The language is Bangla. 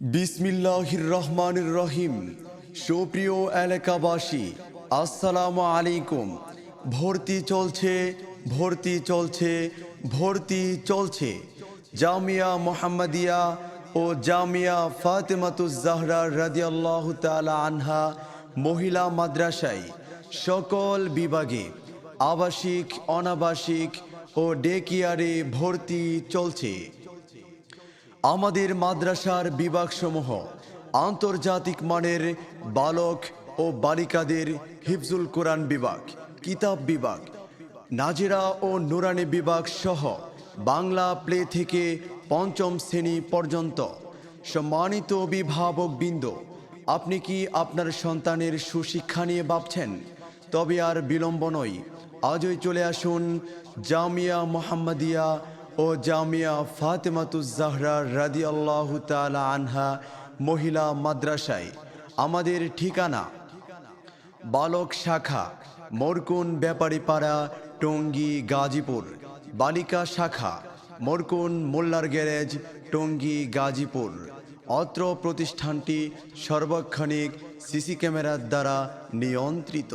বিসমিল্লাহির রহমানির রহিম। সুপ্রিয় এলাকাবাসী, আসসালামু আলাইকুম। ভর্তি চলছে ভর্তি চলছে ভর্তি চলছে। জামিয়া মোহাম্মদিয়া ও জামিয়া ফাতেমাতুজ জাহরা রাদিয়াল্লাহু তাআলা আনহা মহিলা মাদ্রাসায় সকল বিভাগে আবাসিক, অনাবাসিক ও ডে কেয়ারে ভর্তি চলছে। আমাদের মাদ্রাসার বিভাগসমূহ আন্তর্জাতিক মানের বালক ও বালিকাদের হিফজুল কোরআন বিভাগ, কিতাব বিভাগ, নাজিরা ও নুরানি বিভাগ সহ বাংলা প্লে থেকে পঞ্চম শ্রেণি পর্যন্ত। সম্মানিত অভিভাবক বৃন্দ, আপনি কি আপনার সন্তানের সুশিক্ষা নিয়ে ভাবছেন? তবে আর বিলম্ব নয়। আজই চলে আসুন জামিয়া মোহাম্মদিয়া ও জামিয়া ফাতেমাতুজ জাহরা রাদি আল্লাহ তালা আনহা মহিলা মাদ্রাসায়। আমাদের ঠিকানা বালক শাখা, মরকুন ব্যাপারীপাড়া, টঙ্গী, গাজীপুর। বালিকা শাখা, মরকুন মোল্লার গ্যারেজ, টঙ্গী, গাজীপুর। অত্র প্রতিষ্ঠানটি সর্বক্ষণিক সিসি ক্যামেরার দ্বারা নিয়ন্ত্রিত।